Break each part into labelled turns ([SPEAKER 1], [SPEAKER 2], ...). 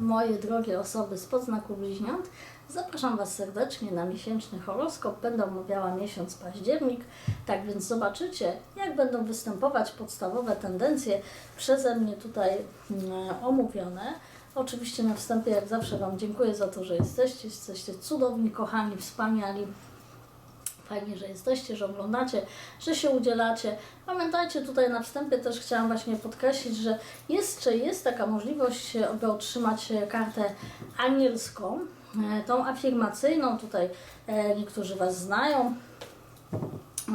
[SPEAKER 1] Moje drogie osoby z podznaku bliźniąt, zapraszam Was serdecznie na miesięczny horoskop. Będę omawiała miesiąc październik, tak więc zobaczycie, jak będą występować podstawowe tendencje przeze mnie tutaj mm, omówione. Oczywiście na wstępie, jak zawsze Wam dziękuję za to, że jesteście. Jesteście cudowni, kochani, wspaniali. Fajnie, że jesteście, że oglądacie, że się udzielacie. Pamiętajcie, tutaj na wstępie też chciałam właśnie podkreślić, że jeszcze jest taka możliwość, aby otrzymać kartę anielską, e, tą afirmacyjną. Tutaj e, niektórzy Was znają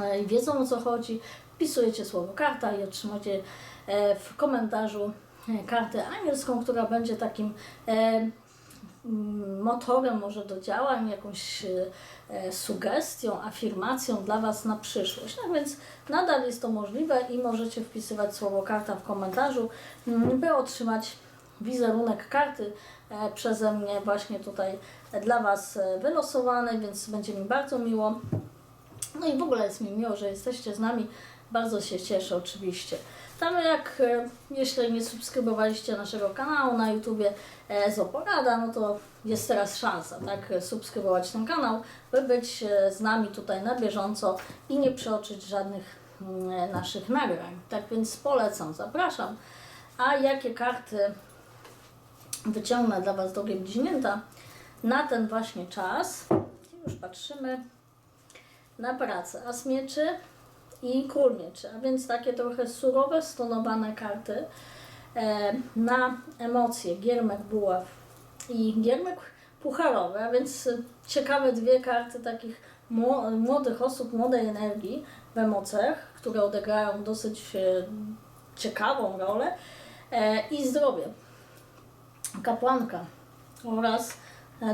[SPEAKER 1] e, i wiedzą o co chodzi. Wpisujecie słowo karta i otrzymacie e, w komentarzu e, kartę anielską, która będzie takim e, motorem może do działań, jakąś e, e, sugestią, afirmacją dla Was na przyszłość. Tak więc nadal jest to możliwe i możecie wpisywać słowo karta w komentarzu, by otrzymać wizerunek karty e, przeze mnie właśnie tutaj dla Was e, wylosowany, więc będzie mi bardzo miło. No i w ogóle jest mi miło, że jesteście z nami. Bardzo się cieszę oczywiście. Tam jak e, jeśli nie subskrybowaliście naszego kanału na YouTubie e, Zoporada, no to jest teraz szansa, tak, subskrybować ten kanał, by być e, z nami tutaj na bieżąco i nie przeoczyć żadnych mm, naszych nagrań. Tak więc polecam, zapraszam. A jakie karty wyciągnę dla Was, drogie bliźnięta, na ten właśnie czas? Już patrzymy na pracę. As mieczy i król a więc takie trochę surowe, stonowane karty e, na emocje. Giermek buław i giermek pucharowy, a więc ciekawe dwie karty takich mło- młodych osób, młodej energii w emocjach, które odegrają dosyć e, ciekawą rolę e, i zdrowie. Kapłanka oraz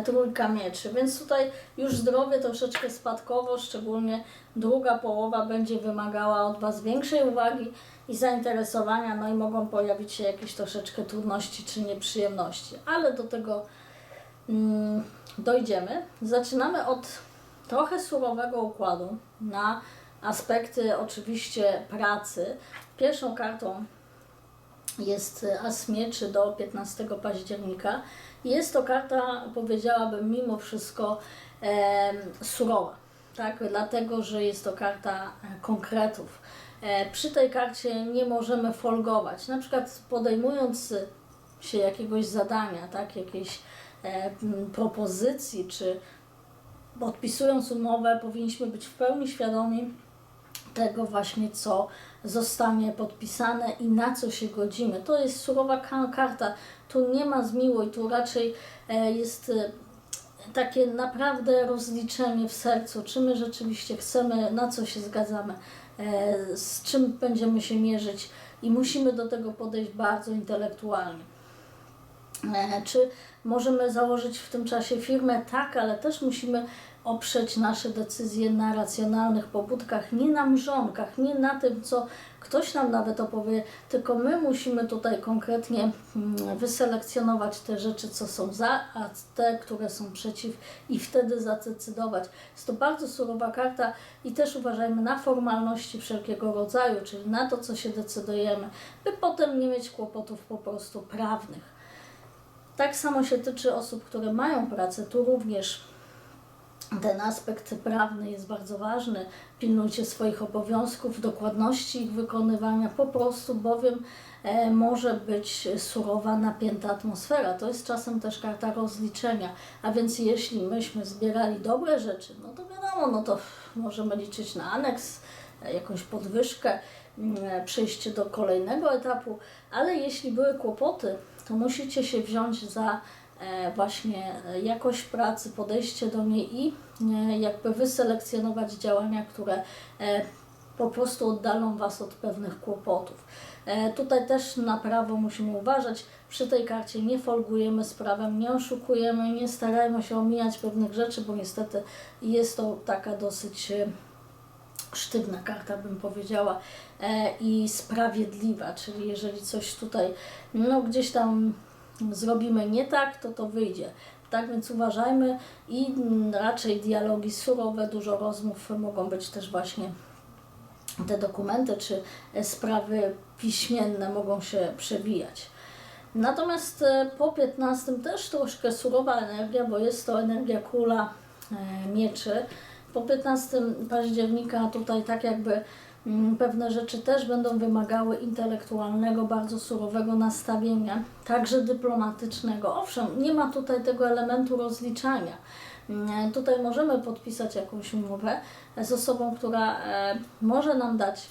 [SPEAKER 1] trójka mieczy, więc tutaj już zdrowie troszeczkę spadkowo, szczególnie druga połowa będzie wymagała od Was większej uwagi i zainteresowania, no i mogą pojawić się jakieś troszeczkę trudności czy nieprzyjemności, ale do tego mm, dojdziemy. Zaczynamy od trochę surowego układu na aspekty oczywiście pracy. Pierwszą kartą jest As Mieczy do 15 października. Jest to karta, powiedziałabym, mimo wszystko e, surowa, tak? dlatego że jest to karta e, konkretów. E, przy tej karcie nie możemy folgować, na przykład podejmując się jakiegoś zadania, tak? jakiejś e, propozycji, czy podpisując umowę, powinniśmy być w pełni świadomi, tego właśnie, co zostanie podpisane i na co się godzimy. To jest surowa ka- karta, tu nie ma zmiłuj, tu raczej e, jest e, takie naprawdę rozliczenie w sercu, czy my rzeczywiście chcemy, na co się zgadzamy, e, z czym będziemy się mierzyć i musimy do tego podejść bardzo intelektualnie. Czy możemy założyć w tym czasie firmę? Tak, ale też musimy oprzeć nasze decyzje na racjonalnych pobudkach, nie na mrzonkach, nie na tym, co ktoś nam nawet opowie, tylko my musimy tutaj konkretnie mm, wyselekcjonować te rzeczy, co są za, a te, które są przeciw i wtedy zadecydować. Jest to bardzo surowa karta i też uważajmy na formalności wszelkiego rodzaju, czyli na to, co się decydujemy, by potem nie mieć kłopotów po prostu prawnych. Tak samo się tyczy osób, które mają pracę. Tu również ten aspekt prawny jest bardzo ważny. Pilnujcie swoich obowiązków, dokładności ich wykonywania, po prostu, bowiem e, może być surowa, napięta atmosfera. To jest czasem też karta rozliczenia. A więc jeśli myśmy zbierali dobre rzeczy, no to wiadomo, no to możemy liczyć na aneks, e, jakąś podwyżkę, mm, przejście do kolejnego etapu, ale jeśli były kłopoty, to musicie się wziąć za e, właśnie e, jakość pracy, podejście do niej i e, jakby wyselekcjonować działania, które e, po prostu oddalą Was od pewnych kłopotów. E, Tutaj też na prawo musimy uważać. Przy tej karcie nie folgujemy z prawem, nie oszukujemy, nie starajmy się omijać pewnych rzeczy, bo niestety jest to taka dosyć e, sztywna karta, bym powiedziała, e, i sprawiedliwa, czyli jeżeli coś tutaj, no gdzieś tam zrobimy nie tak, to to wyjdzie. Tak więc uważajmy i raczej dialogi surowe, dużo rozmów mogą być też właśnie te dokumenty czy sprawy piśmienne mogą się przewijać. Natomiast e, po 15 też troszkę surowa energia, bo jest to energia króla e, mieczy. Po 15 października tutaj tak jakby pewne rzeczy też będą wymagały intelektualnego, bardzo surowego nastawienia, także dyplomatycznego. Owszem, nie ma tutaj tego elementu rozliczania. Mm, Tutaj możemy podpisać jakąś umowę z osobą, która e, może nam dać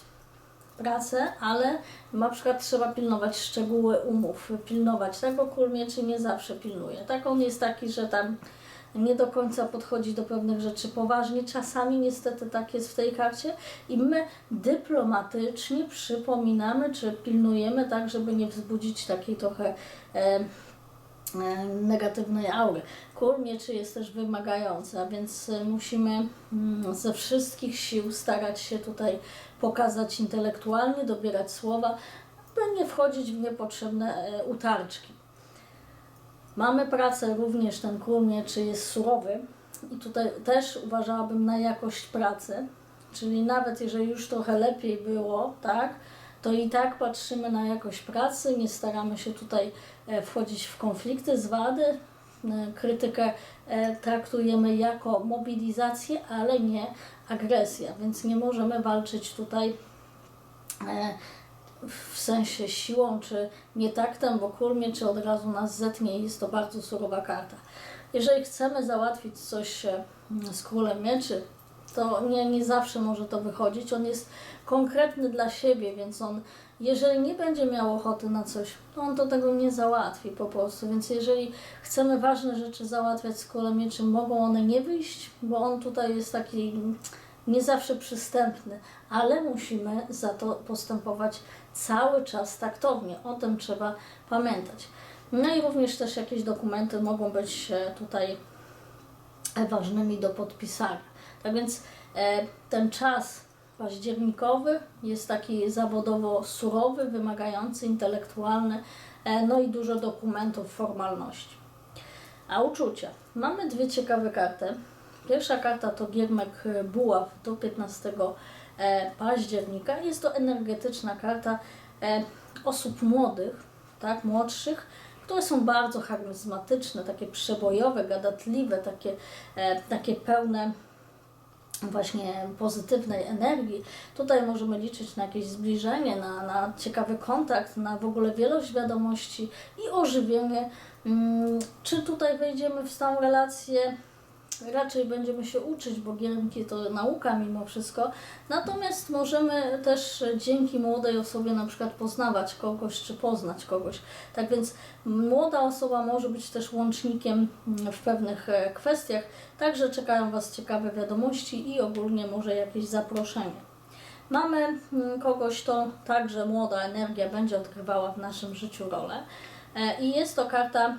[SPEAKER 1] pracę, ale na przykład trzeba pilnować szczegóły umów, pilnować, tak, bo król mieczy nie zawsze pilnuje. Tak, on jest taki, że tam nie do końca podchodzi do pewnych rzeczy poważnie. Czasami niestety tak jest w tej karcie i my dyplomatycznie przypominamy, czy pilnujemy tak, żeby nie wzbudzić takiej trochę e, e, negatywnej aury. Król mieczy jest też wymagający, a więc e, musimy mm, ze wszystkich sił starać się tutaj pokazać intelektualnie, dobierać słowa, by nie wchodzić w niepotrzebne e, utarczki. Mamy pracę, również ten król mieczy jest surowy. I tutaj też uważałabym na jakość pracy, czyli nawet jeżeli już trochę lepiej było, tak, to i tak patrzymy na jakość pracy, nie staramy się tutaj e, wchodzić w konflikty, zwady, E, krytykę e, traktujemy jako mobilizację, ale nie agresję, więc nie możemy walczyć tutaj w sensie siłą czy nietaktem, bo król mieczy od razu nas zetnie jest to bardzo surowa karta. Jeżeli chcemy załatwić coś e, z królem mieczy, to nie, nie zawsze może to wychodzić. On jest konkretny dla siebie, więc on, jeżeli nie będzie miał ochoty na coś, to on to tego nie załatwi po prostu. Więc jeżeli chcemy ważne rzeczy załatwiać z królem mieczy, mogą one nie wyjść, bo on tutaj jest taki nie zawsze przystępny, ale musimy za to postępować cały czas taktownie. O tym trzeba pamiętać. No i również też jakieś dokumenty mogą być e, tutaj ważnymi do podpisania. Tak więc e, ten czas październikowy jest taki zawodowo surowy, wymagający, intelektualny, e, no i dużo dokumentów, formalności. A uczucia. Mamy dwie ciekawe karty. Pierwsza karta to Giermek Buław do 15 e, października. Jest to energetyczna karta e, osób młodych, tak, młodszych, które są bardzo charyzmatyczne, takie przebojowe, gadatliwe, takie, e, takie pełne właśnie pozytywnej energii. Tutaj możemy liczyć na jakieś zbliżenie, na, na ciekawy kontakt, na w ogóle wielość wiadomości i ożywienie. Mm, Czy tutaj wejdziemy w stałą relację? Raczej będziemy się uczyć, bo giermki to nauka mimo wszystko. Natomiast możemy też dzięki młodej osobie na przykład poznawać kogoś, czy poznać kogoś. Tak więc młoda osoba może być też łącznikiem w pewnych e, kwestiach. Także czekają Was ciekawe wiadomości i ogólnie może jakieś zaproszenie. Mamy mm, kogoś, to także młoda energia będzie odgrywała w naszym życiu rolę. E, I jest to karta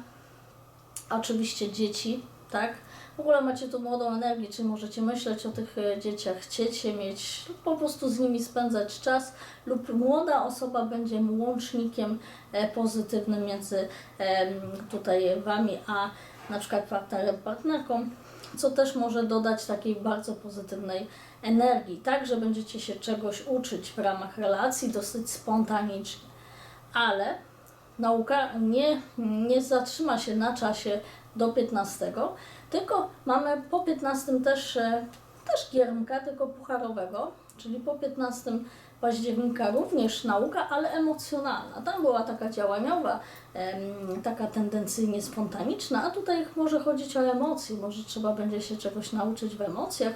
[SPEAKER 1] oczywiście dzieci, tak? W ogóle macie tu młodą energię, czyli możecie myśleć o tych e, dzieciach, chcieć je mieć, po prostu z nimi spędzać czas, lub młoda osoba będzie łącznikiem e, pozytywnym między tutaj Wami, a na przykład partnerem, partnerką, co też może dodać takiej bardzo pozytywnej energii. Także będziecie się czegoś uczyć w ramach relacji dosyć spontanicznie. Ale nauka nie, nie zatrzyma się na czasie do 15, tylko mamy po 15 też, e, też giermka, tylko pucharowego, czyli po 15 października również nauka, ale emocjonalna. Tam była taka działaniowa, taka tendencyjnie spontaniczna, a tutaj może chodzić o emocje, może trzeba będzie się czegoś nauczyć w emocjach.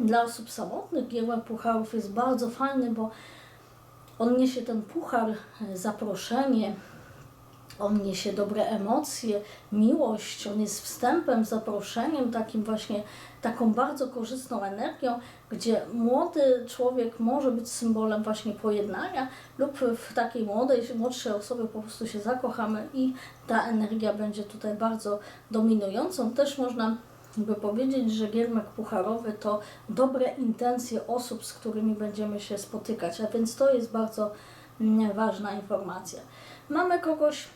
[SPEAKER 1] Dla osób samotnych giełek pucharów jest bardzo fajny, bo on niesie ten puchar, e, zaproszenie, on niesie dobre emocje, miłość, on jest wstępem, zaproszeniem, takim właśnie, taką bardzo korzystną energią, gdzie młody człowiek może być symbolem właśnie pojednania lub w takiej młodej, młodszej osobie po prostu się zakochamy i ta energia będzie tutaj bardzo dominującą. Też można by powiedzieć, że giermek pucharowy to dobre intencje osób, z którymi będziemy się spotykać, a więc to jest bardzo mm, ważna informacja. Mamy kogoś,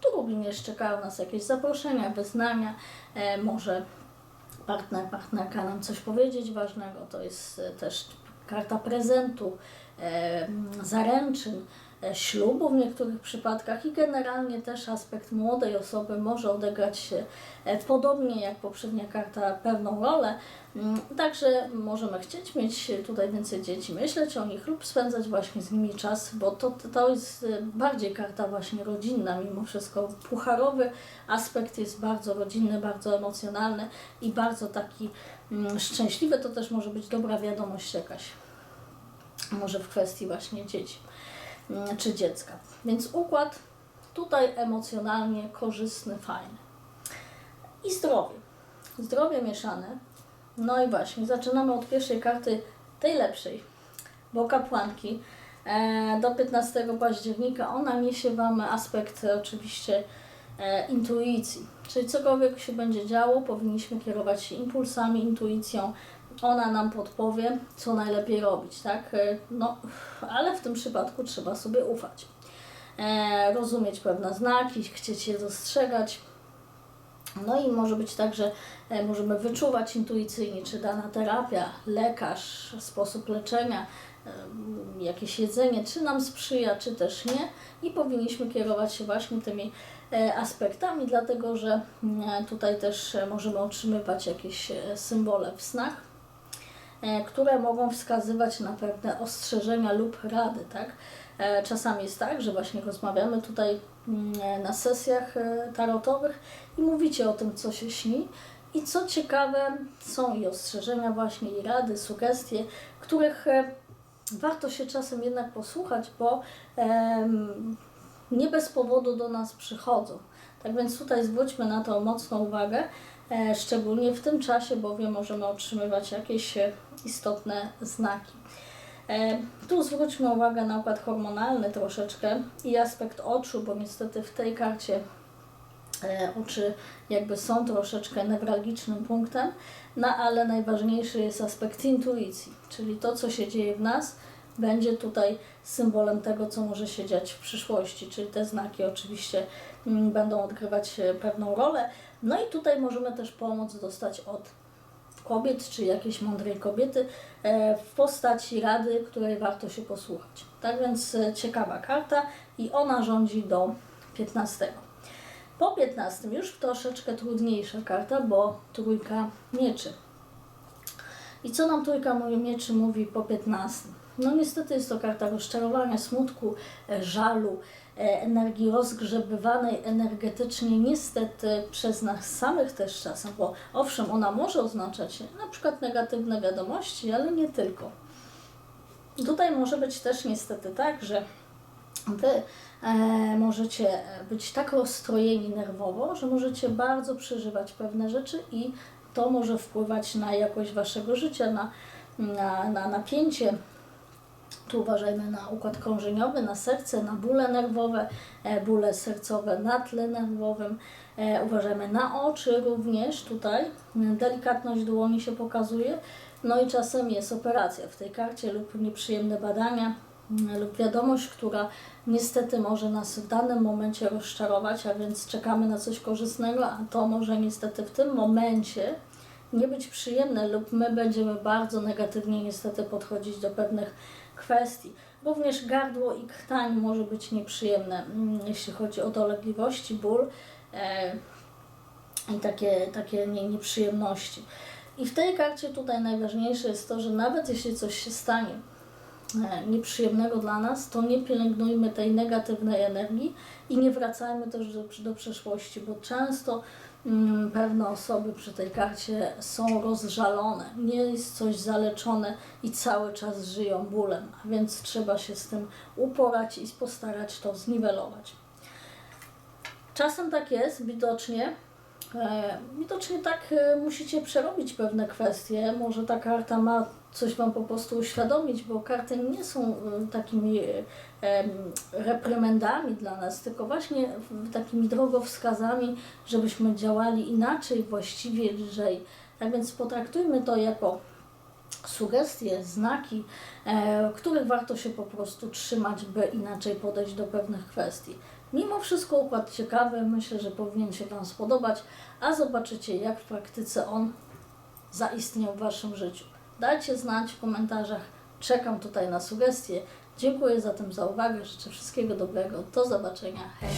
[SPEAKER 1] tu również czekają nas jakieś zaproszenia, wyznania, e, może partner, partnerka nam coś powiedzieć ważnego, to jest e, też karta prezentu, e, zaręczyn, ślubu w niektórych przypadkach i generalnie też aspekt młodej osoby może odegrać się e, podobnie jak poprzednia karta pewną rolę. Mm, Także możemy chcieć mieć tutaj więcej dzieci, myśleć o nich lub spędzać właśnie z nimi czas, bo to, to jest e, bardziej karta właśnie rodzinna mimo wszystko. Pucharowy aspekt jest bardzo rodzinny, bardzo emocjonalny i bardzo taki mm, szczęśliwy. To też może być dobra wiadomość jakaś, może w kwestii właśnie dzieci czy dziecka. Więc układ tutaj emocjonalnie korzystny, fajny. I zdrowie. Zdrowie mieszane. No i właśnie, zaczynamy od pierwszej karty, tej lepszej, bo kapłanki. E, do 15 października ona niesie Wam aspekt oczywiście e, intuicji. Czyli cokolwiek się będzie działo, powinniśmy kierować się impulsami, intuicją. Ona nam podpowie, co najlepiej robić, tak? E, No, ale w tym przypadku trzeba sobie ufać. E, rozumieć pewne znaki, chcieć je dostrzegać. No i może być tak, że e, możemy wyczuwać intuicyjnie, czy dana terapia, lekarz, sposób leczenia, jakieś jedzenie, czy nam sprzyja, czy też nie. I powinniśmy kierować się właśnie tymi e, aspektami, dlatego że mm, tutaj też możemy otrzymywać jakieś symbole w snach, które mogą wskazywać na pewne ostrzeżenia lub rady, tak? E, Czasami jest tak, że właśnie rozmawiamy tutaj mm, e, na sesjach e, tarotowych i mówicie o tym, co się śni. I co ciekawe, są i ostrzeżenia właśnie, i rady, sugestie, których e, warto się czasem jednak posłuchać, bo nie bez powodu do nas przychodzą. Tak więc tutaj zwróćmy na to mocną uwagę, e, szczególnie w tym czasie, bowiem możemy otrzymywać jakieś e, istotne znaki. E, Tu zwróćmy uwagę na układ hormonalny troszeczkę i aspekt oczu, bo niestety w tej karcie oczy jakby są troszeczkę newralgicznym punktem, no ale najważniejszy jest aspekt intuicji, czyli to, co się dzieje w nas, będzie tutaj symbolem tego, co może się dziać w przyszłości, czyli te znaki oczywiście mm, będą odgrywać e, pewną rolę. No i tutaj możemy też pomoc dostać od kobiet, czy jakiejś mądrej kobiety e, w postaci rady, której warto się posłuchać. Tak więc e, ciekawa karta i ona rządzi do 15. Po 15 już troszeczkę trudniejsza karta, bo trójka mieczy. I co nam trójka mieczy mówi po 15? No niestety jest to karta rozczarowania, smutku, e, żalu, e, energii rozgrzebywanej energetycznie, niestety przez nas samych też czasem, bo owszem, ona może oznaczać na przykład negatywne wiadomości, ale nie tylko. Tutaj może być też niestety tak, że Wy e, możecie być tak rozstrojeni nerwowo, że możecie bardzo przeżywać pewne rzeczy i to może wpływać na jakość Waszego życia, na, na, na napięcie. Tu uważajmy na układ krążeniowy, na serce, na bóle nerwowe, e, bóle sercowe na tle nerwowym. E, uważajmy na oczy również tutaj. Delikatność dłoni się pokazuje. No i czasem jest operacja w tej karcie lub nieprzyjemne badania mm, lub wiadomość, która niestety może nas w danym momencie rozczarować, a więc czekamy na coś korzystnego, a to może niestety w tym momencie nie być przyjemne lub my będziemy bardzo negatywnie niestety podchodzić do pewnych kwestii. Również gardło i krtań może być nieprzyjemne, mm, jeśli chodzi o dolegliwości, ból e, i takie, takie nie, nieprzyjemności. I w tej karcie tutaj najważniejsze jest to, że nawet jeśli coś się stanie e, nieprzyjemnego dla nas, to nie pielęgnujmy tej negatywnej energii i nie wracajmy też do, do przeszłości, bo często pewne osoby przy tej karcie są rozżalone, nie jest coś zaleczone i cały czas żyją bólem, a więc trzeba się z tym uporać i postarać to zniwelować. Czasem tak jest, widocznie. E, widocznie tak e, musicie przerobić pewne kwestie. Może ta karta ma coś Wam po prostu uświadomić, bo karty nie są e, takimi e, reprymendami dla nas, tylko właśnie takimi drogowskazami, żebyśmy działali inaczej, właściwie, lżej. Tak więc potraktujmy to jako sugestie, znaki, których warto się po prostu trzymać, by inaczej podejść do pewnych kwestii. Mimo wszystko układ ciekawy, myślę, że powinien się Wam spodobać, a zobaczycie jak w praktyce on zaistniał w Waszym życiu. Dajcie znać w komentarzach, czekam tutaj na sugestie. Dziękuję zatem za uwagę, życzę wszystkiego dobrego, do zobaczenia, hej!